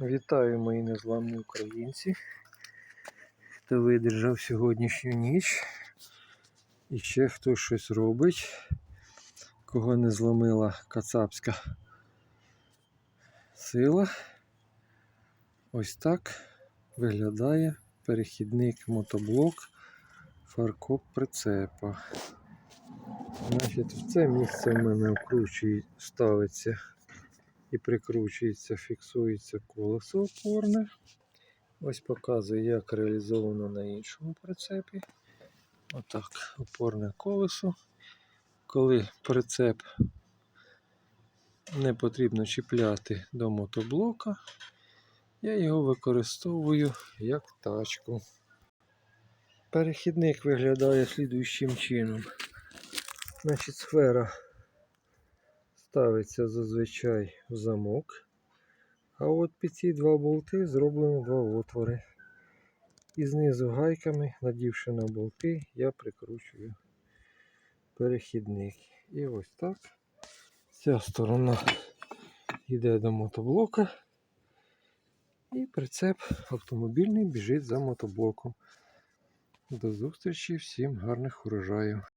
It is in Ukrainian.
Вітаю мої незламні українці, хто видержав сьогоднішню ніч. І ще хтось щось робить, кого не зломила кацапська сила. Ось так виглядає перехідник мотоблок фаркоп прицепа. Значить, в це місце в мене вкручує, ставиться і прикручується, фіксується колесо опорне. Ось показую, як реалізовано на іншому прицепі. Отак, опорне колесо. Коли прицеп не потрібно чіпляти до мотоблока, я його використовую як тачку. Перехідник виглядає слідуючим чином. Значить, сфера ставиться зазвичай в замок. А от під ці два болти зроблено два отвори. І знизу гайками, надівши на болти, я прикручую перехідник. І ось так. Ця сторона йде до мотоблока. І прицеп автомобільний біжить за мотоблоком. До зустрічі, всім гарних урожаїв!